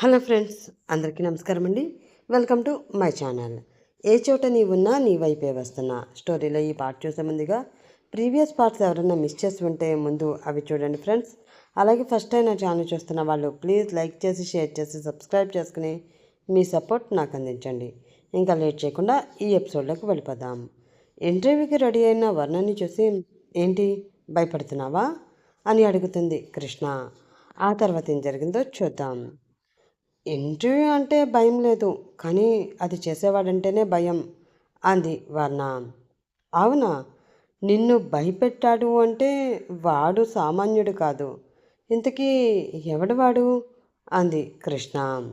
Hello friends అందరికీ నమస్కారం అండి. Welcome to my channel. ఏ చోట నీ ఉన్నా నీ వైపే వస్తున్నా. స్టోరీలో ఈ పార్ట్ చూసే ముందుగా ప్రీవియస్ పార్ట్స్ ఎవరైనా మిస్ చేసి ఉంటే ముందు అవి చూడండి ఫ్రెండ్స్. అలాగే ఫస్ట్ టైం నా ఛానల్ చూస్తున్న వాళ్ళు ప్లీజ్ లైక్ చేసి షేర్ చేసి సబ్స్క్రైబ్ చేసుకుని మీ సపోర్ట్ నాకు అందించండి. ఇంకా లేట్ చేయకుండా ఈ ఎపిసోడ్లోకి వెళ్ళిపోదాం. ఇంటర్వ్యూకి రెడీ అయిన వర్ణని చూసి ఏంటి భయపడుతున్నావా? అని అడుగుతుంది కృష్ణ. ఆ తర్వాత ఏం జరిగిందో చూద్దాం. ఇంటర్వ్యూ అంటే భయం లేదు కానీ అది చేసేవాడంటేనే భయం అంది వర్ణ. అవునా? నిన్ను భయపెట్టాడు అంటే వాడు సామాన్యుడు కాదు. ఇంతకీ ఎవడు వాడు? అంది కృష్ణ.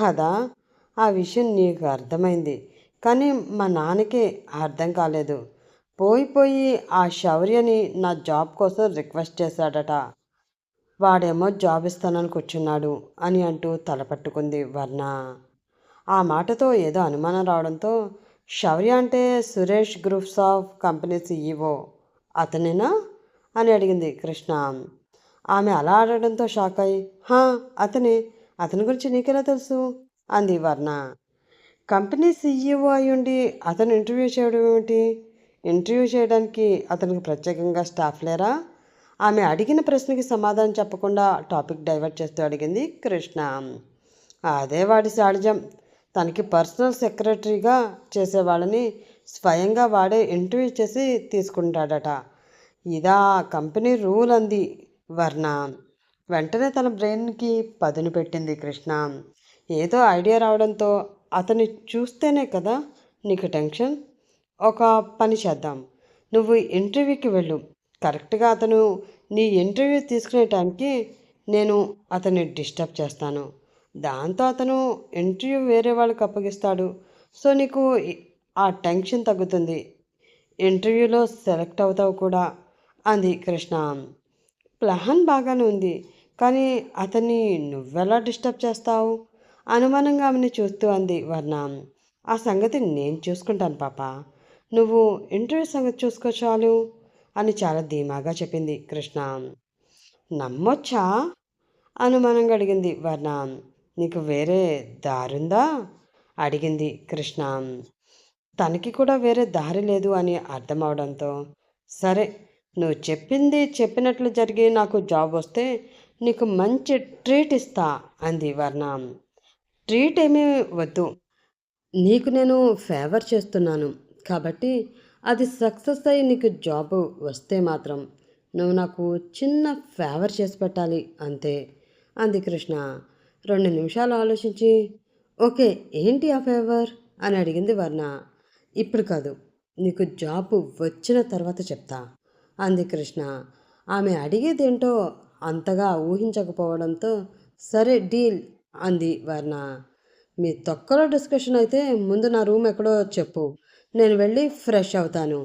కదా? ఆ విషయం నీకు అర్థమైంది కానీ మా నాన్నకే అర్థం కాలేదు. పోయి పోయి ఆ శౌర్యని నా జాబ్ కోసం రిక్వెస్ట్ చేశాడట. వాడేమో జాబ్ ఇస్తానని కూర్చున్నాడు అని అంటూ తలపట్టుకుంది వర్ణ. ఆ మాటతో ఏదో అనుమానం రావడంతో శౌర్య అంటే Suresh groups of company CEO అతనేనా? అని అడిగింది కృష్ణ. ఆమె అలా ఆడడంతో షాక్ అయి హా అతనే? అతని గురించి నీకెలా తెలుసు? అంది వర్ణ. కంపెనీ సీఈఓ అయ్యుండి అతను ఇంటర్వ్యూ చేయడం ఏమిటి? ఇంటర్వ్యూ చేయడానికి అతనికి ప్రత్యేకంగా స్టాఫ్ లేరా? ఆమె అడిగిన ప్రశ్నకి సమాధానం చెప్పకుండా టాపిక్ డైవర్ట్ చేస్తూ అడిగింది కృష్ణ. అదే వాడి సాడిజం. తనకి పర్సనల్ సెక్రటరీగా చేసేవాళ్ళని స్వయంగా వాడే ఇంటర్వ్యూ చేసి తీసుకుంటాడట. ఇదా కంపెనీ రూల్ అంది వర్ణ. వెంటనే తన బ్రెయిన్కి పదును పెట్టింది కృష్ణ. ఏదో ఐడియా రావడంతో అతన్ని చూస్తేనే కదా నీకు టెన్షన్? ఒక పని చేద్దాం. నువ్వు ఇంటర్వ్యూకి వెళ్ళు. కరెక్ట్గా అతను నీ ఇంటర్వ్యూ తీసుకునే టైంకి నేను అతన్ని డిస్టర్బ్ చేస్తాను. దాంతో అతను ఇంటర్వ్యూ వేరే వాళ్ళకి అప్పగిస్తాడు. సో నీకు ఆ టెన్షన్ తగ్గుతుంది. ఇంటర్వ్యూలో సెలెక్ట్ అవుతావు కూడా అంది కృష్ణ. ప్లాన్ బాగానే ఉంది కానీ అతన్ని నువ్వెలా డిస్టర్బ్ చేస్తావు? అనుమానంగా ఆమెను చూస్తూ అంది వర్ణ. ఆ సంగతి నేను చూసుకుంటాను పాప. నువ్వు ఇంటర్వ్యూ సంగతి చూసుకో చాలు. అని చాలా ధీమాగా చెప్పింది కృష్ణ. నమ్మొచ్చా? అనుమానంగా అడిగింది వర్ణ. నీకు వేరే దారుందా? అడిగింది కృష్ణ. తనకి కూడా వేరే దారి లేదు అని అర్థం అవడంతో. సరే నువ్వు చెప్పింది చెప్పినట్లు జరిగి నాకు జాబ్ వస్తే నీకు మంచి ట్రీట్ ఇస్తా అంది వర్ణ. ట్రీట్ ఏమీ వద్దు. నీకు నేను ఫేవర్ చేస్తున్నాను. కాబట్టి అది సక్సెస్ అయ్యి నీకు జాబ్ వస్తే మాత్రం నువ్వు నాకు చిన్న ఫేవర్ చేసి పెట్టాలి అంతే. అంది కృష్ణ. రెండు నిమిషాలు ఆలోచించి ఓకే ఏంటి ఆ ఫేవర్ అని అడిగింది వర్ణ. ఇప్పుడు కాదు నీకు జాబ్ వచ్చిన తర్వాత చెప్తా అంది కృష్ణ. ఆమె అడిగేదేంటో అంతగా ఊహించకపోవడంతో సరే డీల్ అంది వర్ణ. మీ తొక్కలో డిస్కషన్ అయితే ముందు నా రూమ్ ఎక్కడో చెప్పు నేను వెళ్ళి ఫ్రెష్ అవుతాను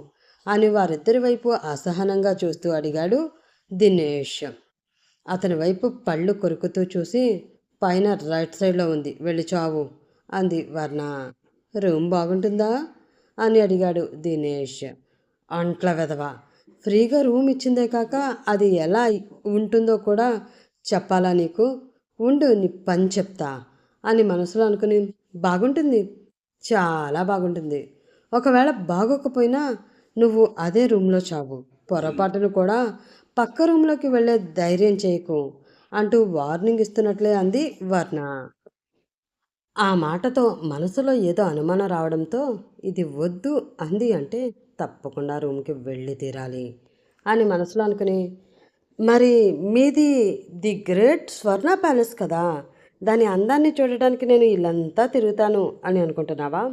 అని వారిద్దరి వైపు అసహనంగా చూస్తూ అడిగాడు దినేష్ అతని వైపు పళ్ళు కొరుకుతూ చూసి పైన రైట్ సైడ్లో ఉంది వెళ్ళి చావు అంది వర్ణ. రూమ్ బాగుంటుందా? అని అడిగాడు దినేష్ అంట్ల వెదవ ఫ్రీగా రూమ్ ఇచ్చిందే కాక అది ఎలా ఉంటుందో కూడా చెప్పాలా నీకు? ఉండు నీ పని చెప్తా అని మనసులో అనుకుని బాగుంటుంది చాలా బాగుంటుంది ఒకవేళ బాగోకపోయినా నువ్వు అదే రూమ్లో చావు. పొరపాటును కూడా పక్క రూమ్లోకి వెళ్ళే ధైర్యం చేయకు అంటూ వార్నింగ్ ఇస్తున్నట్లే అంది వర్ణ. ఆ మాటతో మనసులో ఏదో అనుమానం రావడంతో ఇది వద్దు అంది అంటే తప్పకుండా రూమ్కి వెళ్ళి తీరాలి అని మనసులో అనుకుని మరి మీది ది గ్రేట్ స్వర్ణ ప్యాలెస్ కదా దాని అందాన్ని చూడటానికి నేను ఇల్లంతా తిరుగుతాను అని అనుకుంటున్నావా?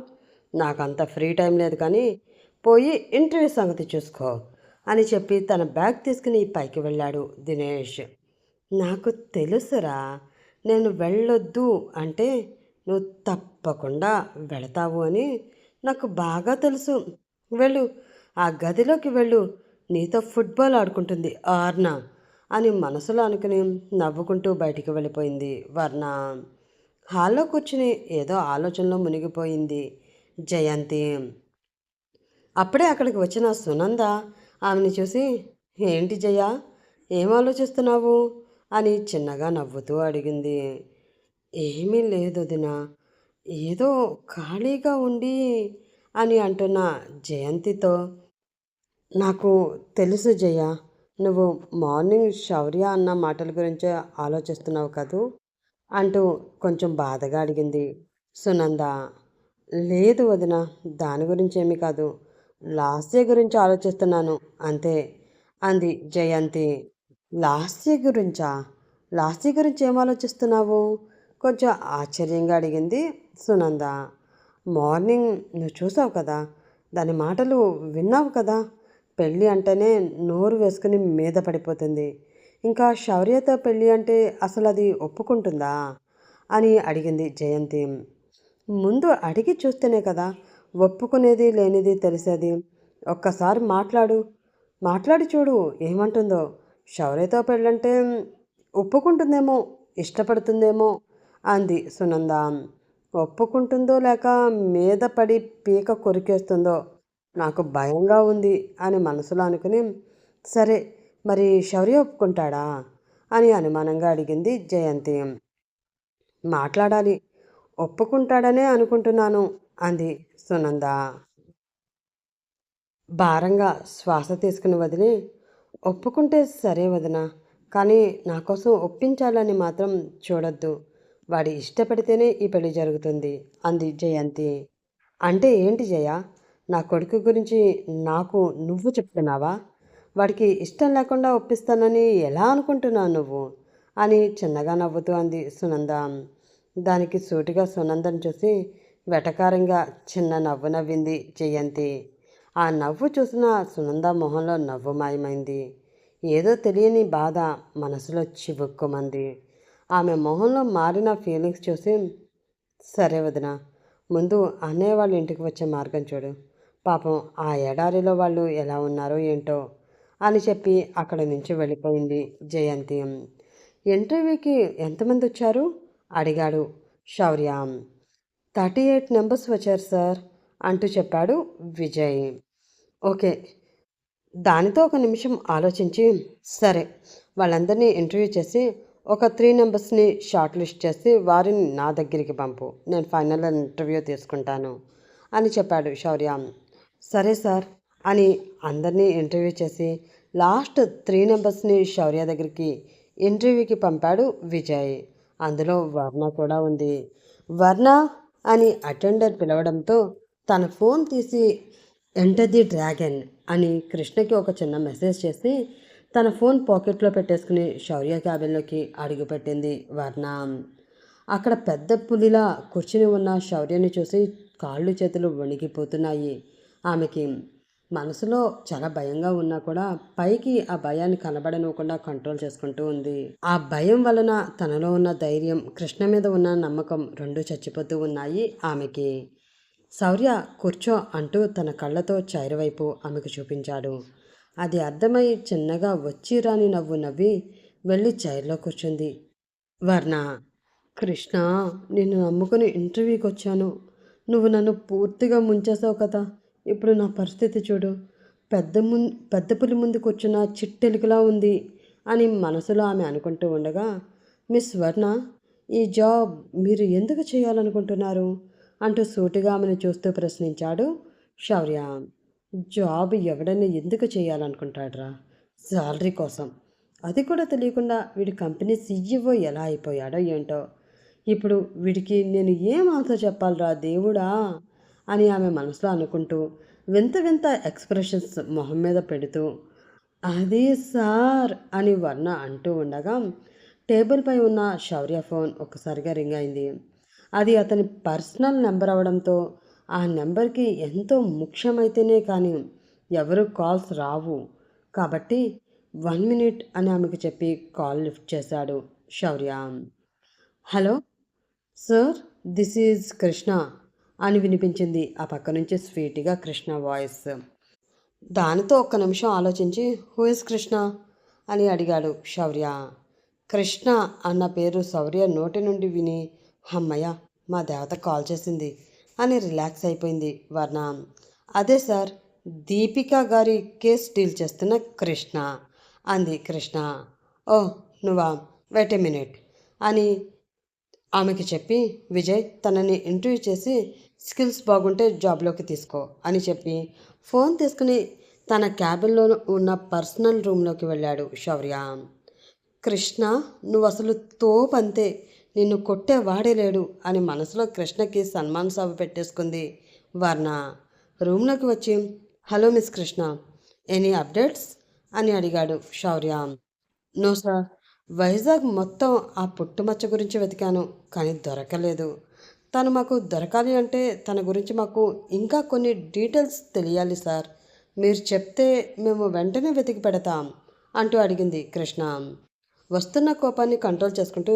నాకు అంత ఫ్రీ టైం లేదు కానీ పోయి ఇంటర్వ్యూ సంగతి చూసుకో అని చెప్పి తన బ్యాగ్ తీసుకుని పైకి వెళ్ళాడు దినేష్. నాకు తెలుసురా నేను వెళ్ళొద్దు అంటే నువ్వు తప్పకుండా వెళతావు అని నాకు బాగా తెలుసు. వెళ్ళు ఆ గదిలోకి వెళ్ళు నీతో ఫుట్బాల్ ఆడుకుంటుంది ఆర్న అని మనసులో అనుకుని నవ్వుకుంటూ బయటికి వెళ్ళిపోయింది వర్ణ. హాల్లో కూర్చుని ఏదో ఆలోచనలో మునిగిపోయింది. జయంతి అప్పుడే అక్కడికి వచ్చిన సునంద ఆమెని చూసి ఏంటి జయ ఏం ఆలోచిస్తున్నావు అని చిన్నగా నవ్వుతూ అడిగింది ఏమీ లేదు వదిన ఏదో ఖాళీగా ఉండి అని అంటున్న జయంతితో నాకు తెలుసు జయ. నువ్వు మార్నింగ్ శౌర్య అన్న మాటల గురించే ఆలోచిస్తున్నావు కదూ! అంటూ కొంచెం బాధగా అడిగింది సునంద. లేదు వదిన దాని గురించేమీ కాదు. లాస్య గురించి ఆలోచిస్తున్నాను అంతే అంది జయంతి. లాస్య గురించా? లాస్య గురించి ఏం ఆలోచిస్తున్నావు? కొంచెం ఆశ్చర్యంగా అడిగింది సునంద. మార్నింగ్ నువ్వు చూసావు కదా! దాని మాటలు విన్నావు కదా! పెళ్ళి అంటేనే నోరు వేసుకుని మీద పడిపోతుంది. ఇంకా శౌర్యతో పెళ్ళి అంటే అసలు అది ఒప్పుకుంటుందా? అని అడిగింది జయంతి. ముందు అడిగి చూస్తేనే కదా ఒప్పుకునేది లేనిది తెలిసేది. ఒక్కసారి మాట్లాడు. మాట్లాడి చూడు ఏమంటుందో. శౌర్యతో పెళ్ళంటే ఒప్పుకుంటుందేమో, ఇష్టపడుతుందేమో అంది సునంద. ఒప్పుకుంటుందో లేక మీద పడి పీక కొరికేస్తుందో నాకు భయంగా ఉంది అని మనసులో అనుకుని సరే మరి శౌర్య ఒప్పుకుంటాడా అని అనుమానంగా అడిగింది జయంతి మాట్లాడాలి ఒప్పుకుంటాడనే అనుకుంటున్నాను అంది సునంద. భారంగా శ్వాస తీసుకుని వదిలి ఒప్పుకుంటే సరే వదిన కానీ నా కోసం ఒప్పించాలని మాత్రం చూడొద్దు. వాడి ఇష్టపడితేనే ఈ పెళ్ళి జరుగుతుంది అంది జయంతి. అంటే ఏంటి జయ? నా కొడుకు గురించి నాకు నువ్వు చెప్తున్నావా? వాడికి ఇష్టం లేకుండా ఒప్పిస్తానని ఎలా అనుకుంటున్నావు నువ్వు? అని చిన్నగా నవ్వుతూ అంది సునంద. దానికి సూటిగా సునందను చూసి వెటకారంగా చిన్న నవ్వు నవ్వింది జయంతి. ఆ నవ్వు చూసిన సునంద మొహంలో నవ్వు మాయమైంది. ఏదో తెలియని బాధ మనసులో చివుక్కుమంది. ఆమె మొహంలో మారిన ఫీలింగ్స్ చూసి సరే వదిన ముందు అన్నయ్య వాళ్ళ ఇంటికి వచ్చే మార్గం చూడు. పాపం ఆ ఎడారిలో వాళ్ళు ఎలా ఉన్నారో ఏంటో అని చెప్పి అక్కడ నుంచి వెళ్ళిపోయింది జయంతి. ఇంటర్వ్యూకి ఎంతమంది వచ్చారు? అడిగాడు. శౌర్య. థర్టీ ఎయిట్ నెంబర్స్ వచ్చారు సార్ అంటూ చెప్పాడు విజయ్. ఓకే. దానితో ఒక నిమిషం ఆలోచించి సరే. వాళ్ళందరినీ ఇంటర్వ్యూ చేసి ఒక త్రీ నెంబర్స్ని షార్ట్ లిస్ట్ చేసి వారిని నా దగ్గరికి పంపు. నేను ఫైనల్ ఇంటర్వ్యూ తీసుకుంటాను అని చెప్పాడు శౌర్య. సరే సార్ అని అందరినీ ఇంటర్వ్యూ చేసి లాస్ట్ త్రీ నెంబర్స్ని శౌర్య దగ్గరికి ఇంటర్వ్యూకి పంపాడు విజయ్. అందులో వర్ణ కూడా ఉంది. వర్ణ అని అటెండర్ పిలవడంతో తన ఫోన్ తీసి ఎంటర్ ది డ్రాగన్ అని కృష్ణకి ఒక చిన్న మెసేజ్ చేసి తన ఫోన్ పాకెట్లో పెట్టేసుకుని శౌర్య క్యాబిన్లోకి అడుగుపెట్టింది వర్ణ. అక్కడ పెద్ద పులిలా కూర్చుని ఉన్న శౌర్యని చూసి కాళ్ళు చేతులు వణిగిపోతున్నాయి ఆమెకి మనసులో చాలా భయంగా ఉన్నా కూడా పైకి ఆ భయాన్ని కనబడనివ్వకుండా కంట్రోల్ చేసుకుంటూ ఉంది. ఆ భయం వలన తనలో ఉన్న ధైర్యం కృష్ణ మీద ఉన్న నమ్మకం రెండు చచ్చిపోతూ ఉన్నాయి ఆమెకి. శౌర్య కూర్చో అంటూ తన కళ్ళతో చైరవైపు ఆమెకు చూపించాడు. అది అర్థమై చిన్నగా వచ్చి రాని నవ్వు నవ్వి వెళ్ళి చైర్లో కూర్చుంది. వర్ణ కృష్ణ నిన్ను నమ్ముకుని ఇంటర్వ్యూకి వచ్చాను. నువ్వు నన్ను పూర్తిగా ముంచేసావు కదా. ఇప్పుడు నా పరిస్థితి చూడు. పెద్ద ము పెద్ద పులి ముందు కూర్చున్న చిట్టెలుకలా ఉంది అని మనసులో ఆమె అనుకుంటూ ఉండగా మిస్ వర్ణ ఈ జాబ్ మీరు ఎందుకు చేయాలనుకుంటున్నారు? అంటూ సూటిగా ఆమెను చూస్తూ ప్రశ్నించాడు శౌర్య. జాబ్ ఎవడైనా ఎందుకు చేయాలనుకుంటాడ్రా? శాలరీ కోసం. అది కూడా తెలియకుండా వీడి కంపెనీ సీఈఓ ఎలా అయిపోయాడో ఏంటో. ఇప్పుడు వీడికి నేను ఏం ఆన్సర్ చెప్పాలరా దేవుడా? అని ఆమె మనసులో అనుకుంటూ వింత వింత ఎక్స్ప్రెషన్స్ మొహం మీద పెడుతూ అది సార్ అని వర్ణ అంటూ ఉండగా టేబుల్పై ఉన్న శౌర్య ఫోన్ ఒకసారిగా రింగ్ అయింది. అది అతని పర్సనల్ నెంబర్ అవడంతో ఆ నెంబర్కి ఎంతో ముఖ్యమైతేనే కానీ ఎవరు కాల్స్ రావు. కాబట్టి వన్ మినిట్ అని ఆమెకు చెప్పి కాల్ లిఫ్ట్ చేశాడు Shaurya. Hello sir this is Krishna. అని వినిపించింది. ఆ పక్క నుంచి స్వీట్గా కృష్ణ వాయిస్. దానితో ఒక్క నిమిషం ఆలోచించి హూ ఇస్ కృష్ణ? అని అడిగాడు శౌర్య. కృష్ణ అన్న పేరు శౌర్య నోటి నుండి విని అమ్మయ్య మా దేవత కాల్ చేసింది అని రిలాక్స్ అయిపోయింది వర్ణ. అదే సార్ దీపిక గారి కేస్ డీల్ చేస్తున్న కృష్ణ అంది కృష్ణ. ఓ నువ్వా? వెయిట్ ఏ మినిట్ అని ఆమెకి చెప్పి విజయ్ తనని ఇంటర్వ్యూ చేసి స్కిల్స్ బాగుంటే జాబ్లోకి తీసుకో అని చెప్పి ఫోన్ తీసుకుని తన క్యాబిన్లో ఉన్న పర్సనల్ రూమ్లోకి వెళ్ళాడు శౌర్య. కృష్ణ నువ్వు అసలు తోపంతే నిన్ను కొట్టేవాడే లేడు అని మనసులో కృష్ణకి సన్మాన్ సభ పెట్టేసుకుంది వర్ణ. రూమ్లోకి వచ్చి hello miss Krishna any updates? అని అడిగాడు శౌర్య. నో సార్ వైజాగ్ మొత్తం ఆ పుట్టుమచ్చ గురించి వెతికాను కానీ దొరకలేదు. తను మాకు దొరకాలి అంటే తన గురించి మాకు ఇంకా కొన్ని డీటెయిల్స్ తెలియాలి సార్. మీరు చెప్తే మేము వెంటనే వెతికి పెడతాం అంటూ అడిగింది కృష్ణ. వస్తున్న కోపాన్ని కంట్రోల్ చేసుకుంటూ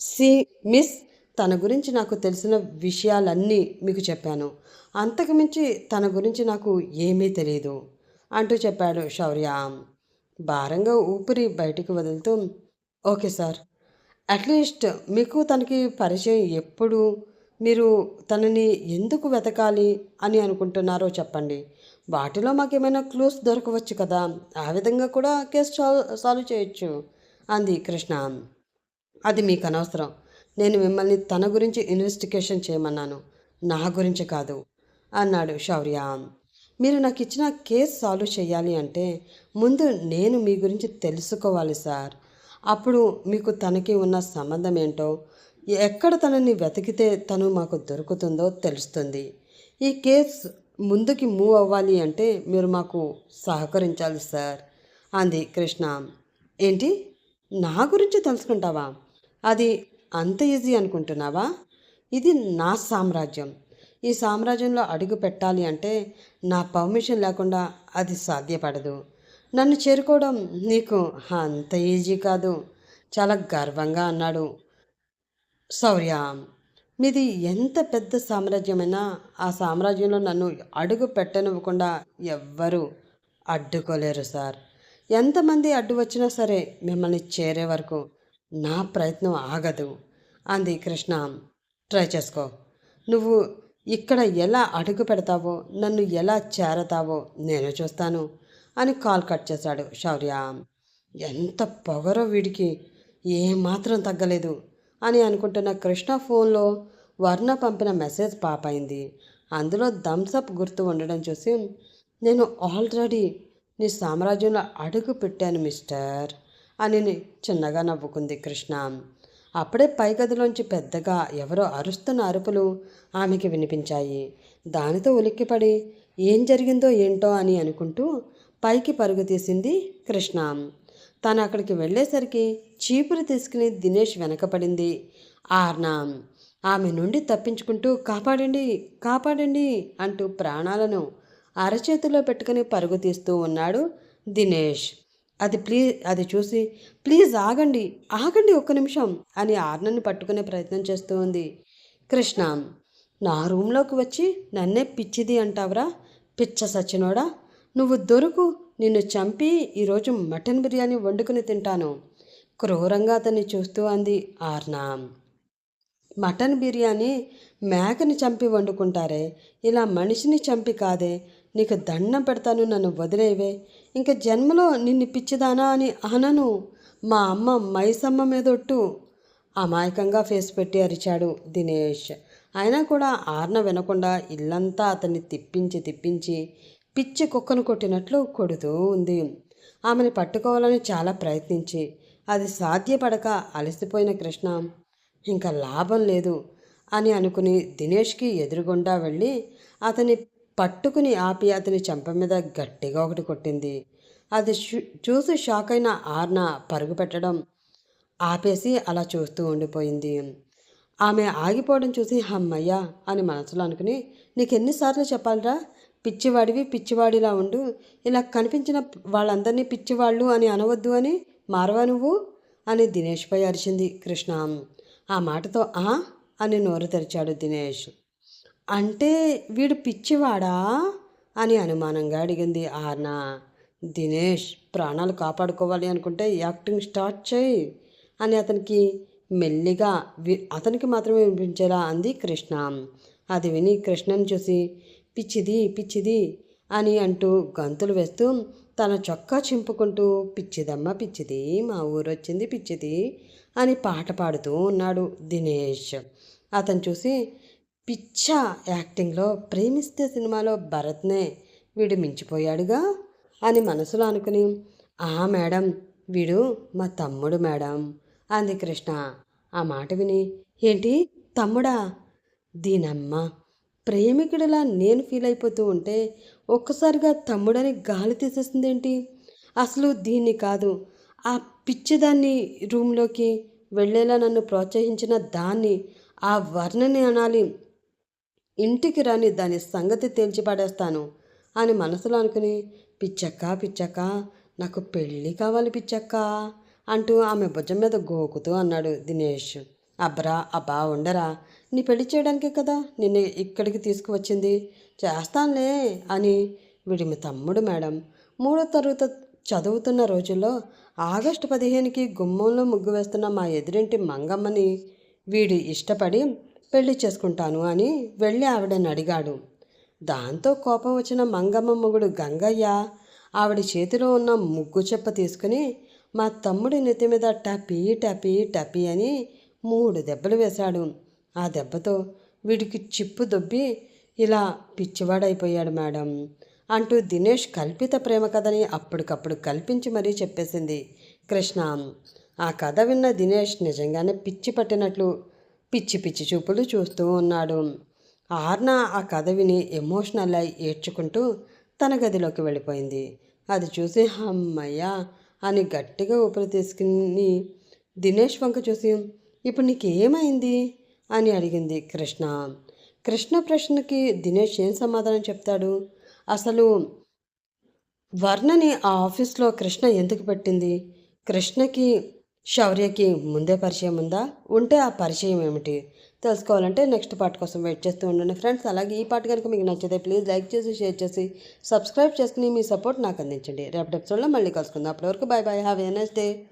సి మిస్ తన గురించి నాకు తెలిసిన విషయాలన్నీ మీకు చెప్పాను. అంతకుమించి తన గురించి నాకు ఏమీ తెలియదు అంటూ చెప్పాడు శౌర్య. భారంగా ఊపిరి బయటికి వదులుతూ ఓకే సార్. అట్లీస్ట్ మీకు తనకి పరిచయం ఎప్పుడు మీరు తనని ఎందుకు వెతకాలి అని అనుకుంటున్నారో చెప్పండి. వాటిలో మాకేమైనా క్లూస్ దొరకవచ్చు కదా. ఆ విధంగా కూడా కేసు సాల్వ్ సాల్వ్ చేయొచ్చు. అంది కృష్ణ. అది మీకు అనవసరం. నేను మిమ్మల్ని తన గురించి ఇన్వెస్టిగేషన్ చేయమన్నాను. నా గురించి కాదు అన్నాడు శౌర్య. మీరు నాకు ఇచ్చిన కేసు సాల్వ్ చేయాలి అంటే ముందు నేను మీ గురించి తెలుసుకోవాలి సార్. అప్పుడు మీకు తనకి ఉన్న సంబంధం ఏంటో ఎక్కడ తనని వెతికితే తను మాకు దొరుకుతుందో తెలుస్తుంది. ఈ కేసు ముందుకి మూవ్ అవ్వాలి అంటే మీరు మాకు సహకరించాలి సార్. అంది కృష్ణ. ఏంటి? నా గురించి తెలుసుకుంటావా? అది అంత ఈజీ అనుకుంటున్నావా? ఇది నా సామ్రాజ్యం. ఈ సామ్రాజ్యంలో అడుగు పెట్టాలి అంటే నా పర్మిషన్ లేకుండా అది సాధ్యపడదు. నన్ను చేరుకోవడం నీకు అంత ఈజీ కాదు. చాలా గర్వంగా అన్నాడు. శౌర్య మీది ఎంత పెద్ద సామ్రాజ్యమైనా ఆ సామ్రాజ్యంలో నన్ను అడుగు పెట్టనివ్వకుండా ఎవ్వరూ అడ్డుకోలేరు సార్. ఎంతమంది అడ్డు వచ్చినా సరే మిమ్మల్ని చేరే వరకు నా ప్రయత్నం ఆగదు. అంది కృష్ణ. ట్రై చేసుకో. నువ్వు ఇక్కడ ఎలా అడుగు పెడతావో నన్ను ఎలా చేరతావో నేను చూస్తాను అని కాల్ కట్ చేశాడు శౌర్య ఎంత పొగరో వీడికి ఏమాత్రం తగ్గలేదు. అని అనుకుంటున్న కృష్ణ ఫోన్లో వర్ణ పంపిన మెసేజ్ పాపైంది అందులో థమ్సప్ గుర్తు ఉండడం చూసి నేను ఆల్రెడీ నీ సామ్రాజ్యంలో అడుగు పెట్టాను మిస్టర్ అని చిన్నగా నవ్వుకుంది కృష్ణ. అప్పుడే పై గదిలోంచి పెద్దగా ఎవరో అరుస్తున్న అరుపులు ఆమెకి వినిపించాయి. దానితో ఉలిక్కిపడి ఏం జరిగిందో ఏంటో అని అనుకుంటూ పైకి పరుగు తీసింది కృష్ణ. తను అక్కడికి వెళ్ళేసరికి చీపురు తీసుకుని దినేష్ వెనకపడింది. ఆర్న ఆమె నుండి తప్పించుకుంటూ కాపాడండి కాపాడండి అంటూ ప్రాణాలను అరచేతిలో పెట్టుకుని పరుగు తీస్తూ ఉన్నాడు దినేష్. అది ప్లీజ్ అది చూసి ప్లీజ్ ఆగండి ఆగండి ఒక్క నిమిషం అని ఆర్నని పట్టుకునే ప్రయత్నం చేస్తూ ఉంది. కృష్ణ నా రూమ్లోకి వచ్చి నన్నే పిచ్చిది అంటావురా పిచ్చ సచ్చినోడా నువ్వు దొరుకు నిన్ను చంపి ఈరోజు మటన్ బిర్యానీ వండుకుని తింటాను. క్రూరంగా అతన్ని చూస్తూ అంది ఆర్నా. మటన్ బిర్యానీ మేకని చంపి వండుకుంటారే ఇలా మనిషిని చంపి కాదే నీకు దండం పెడతాను నన్ను వదిలేవే ఇంక జన్మలో నిన్ను పిచ్చిదానా అని అనను. మా అమ్మ మైసమ్మ మీదొట్టు అమాయకంగా ఫేస్ పెట్టి అరిచాడు దినేష్. అయినా కూడా ఆర్న వినకుండా ఇల్లంతా అతన్ని తిప్పించి తిప్పించి పిచ్చి కుక్కను కొట్టినట్లు కొడుతూ ఉంది. ఆమెను పట్టుకోవాలని చాలా ప్రయత్నించి అది సాధ్యపడక అలసిపోయిన కృష్ణ ఇంకా లాభం లేదు అని అనుకుని దినేష్కి ఎదురుగుండా వెళ్ళి అతని పట్టుకుని ఆపి అతని చెంప మీద గట్టిగా ఒకటి కొట్టింది. అది చూసి షాక్ అయిన ఆర్న పరుగు పెట్టడం ఆపేసి అలా చూస్తూ ఉండిపోయింది. ఆమె ఆగిపోవడం చూసి హమ్మయ్యా అని మనసులో అనుకుని నీకు ఎన్నిసార్లు చెప్పాలిరా పిచ్చివాడివి పిచ్చివాడిలా ఉండు. ఇలా కనిపించిన వాళ్ళందరినీ పిచ్చివాళ్ళు అని అనవద్దు అని మారవా నువ్వు? అని దినేష్పై అరిచింది కృష్ణ. ఆ మాటతో ఆ అని నోరు తెరిచాడు దినేష్. అంటే వీడు పిచ్చివాడా? అని అనుమానంగా అడిగింది ఆర్న. దినేష్ ప్రాణాలు కాపాడుకోవాలి అనుకుంటే యాక్టింగ్ స్టార్ట్ చేయి అని అతనికి మెల్లిగా వి అతనికి మాత్రమే వినిపించేలా అంది కృష్ణ. అది విని కృష్ణను చూసి పిచ్చిది పిచ్చిది అని అంటూ గంతులు వేస్తూ తన చొక్కా చింపుకుంటూ పిచ్చిదమ్మ పిచ్చిది మా ఊరు వచ్చింది పిచ్చిది అని పాట పాడుతూ ఉన్నాడు దినేష్. అతను చూసి పిచ్చ యాక్టింగ్లో ప్రేమిస్తే సినిమాలో భరత్నే వీడు మించిపోయాడుగా అని మనసులో అనుకుని ఆ మేడం వీడు మా తమ్ముడు మేడం అంది కృష్ణ. ఆ మాట విని ఏంటి తమ్ముడా? దీనమ్మ ప్రేమికుడిలా నేను ఫీల్ అయిపోతూ ఉంటే ఒక్కసారిగా తమ్ముడని గాలి తీసేస్తుందేంటి అసలు దీన్ని కాదు. ఆ పిచ్చిదాన్ని రూమ్లోకి వెళ్ళేలా నన్ను ప్రోత్సహించిన దాన్ని ఆ వర్ణని అనాలి. ఇంటికి రాని దాని సంగతి తేల్చిపడేస్తాను అని మనసులో అనుకుని పిచ్చక్క పిచ్చక్క నాకు పెళ్ళి కావాలి పిచ్చక్క అంటూ ఆమె భుజం మీద గోకుతూ అన్నాడు దినేష్. అబ్బరా అబ్బా ఉండరా. నీ పెళ్ళి చేయడానికే కదా నిన్ను ఇక్కడికి తీసుకువచ్చింది? చేస్తానులే అని వీడి మీ తమ్ముడు మేడం. మూడో తరగతి చదువుతున్న రోజుల్లో ఆగస్టు పదిహేనుకి గుమ్మంలో ముగ్గు వేస్తున్న మా ఎదురింటి మంగమ్మని వీడు ఇష్టపడి పెళ్ళి చేసుకుంటాను అని వెళ్ళి ఆవిడని అడిగాడు. దాంతో కోపం వచ్చిన మంగమ్మ మొగుడు గంగయ్య ఆవిడ చేతిలో ఉన్న ముగ్గు చెప్ప తీసుకుని మా తమ్ముడి నెత్తి మీద టపీ టపీ టపీ అని మూడు దెబ్బలు వేశాడు. ఆ దెబ్బతో వీడికి చిప్పు దొబ్బి ఇలా పిచ్చివాడైపోయాడు మేడం అంటూ దినేష్ కల్పిత ప్రేమ కథని అప్పటికప్పుడు కల్పించి మరీ చెప్పేసింది. కృష్ణ ఆ కథ విన్న దినేష్ నిజంగానే పిచ్చి పట్టినట్లు పిచ్చి పిచ్చి చూపులు చూస్తూ ఉన్నాడు. ఆర్న ఆ కథ విని ఎమోషనల్ అయి ఏడ్చుకుంటూ తన గదిలోకి వెళ్ళిపోయింది. అది చూసి అమ్మయ్యా అని గట్టిగా ఊపిరి తీసుకుని దినేష్ వంక చూసి ఇప్పుడు నీకేమైంది? అని అడిగింది కృష్ణ. కృష్ణ ప్రశ్నకి దినేష్ ఏం సమాధానం చెప్తాడు? అసలు వర్ణని ఆ ఆఫీస్లో కృష్ణ ఎందుకు పెట్టింది? కృష్ణకి శౌర్యకి ముందే పరిచయం ఉందా? ఉంటే ఆ పరిచయం ఏమిటి? తెలుసుకోవాలంటే నెక్స్ట్ పార్ట్ కోసం వెయిట్ చేస్తూ ఉండండి ఫ్రెండ్స్. అలాగే ఈ పార్ట్ కనుక మీకు నచ్చితే ప్లీజ్ లైక్ చేసి షేర్ చేసి సబ్స్క్రైబ్ చేసుకుని మీ సపోర్ట్ నాకు అందించండి. రేపటి ఎపిసోడ్లో మళ్ళీ కలుసుకుందాం. అప్పటివరకు bye bye have a next day.